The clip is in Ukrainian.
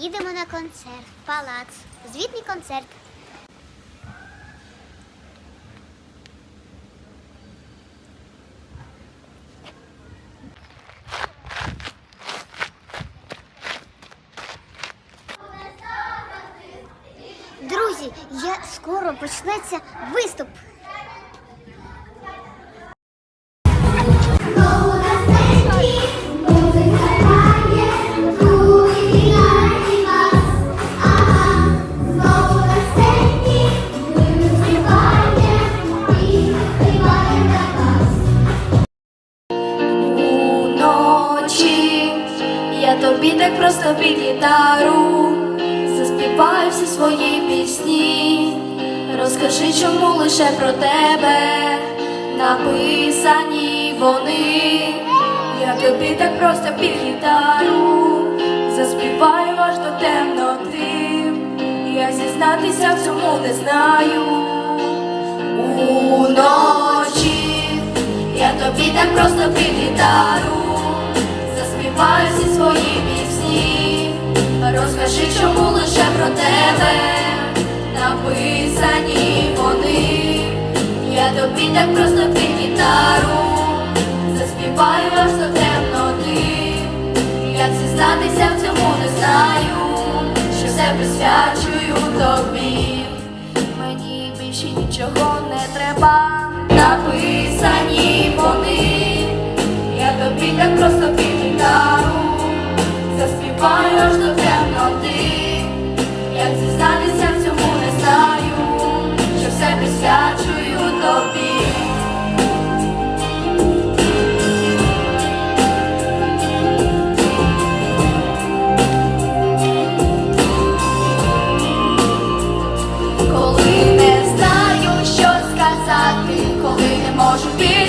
Їдемо на концерт, палац, звітний концерт. Друзі, я скоро почнеться виступ. Тобі так просто під гітару заспіваю всі свої пісні. Розкажи, чому лише про тебе написані вони. Я тобі так просто під гітару заспіваю аж до темноти. Як зізнатися в цьому не знаю. Уночі я тобі так просто під гітару заспіваю всі свої пісні. Розкажи, чому лише про тебе написані вони. Я тобі так просто під гітару заспіваю аж до темноти. Як зізнатися в цьому не знаю, що все присвячую тобі. Палюш до темноти, як зізнатися в не знаю, що все присвячую тобі. Коли не знаю, що сказати, коли не можу вірити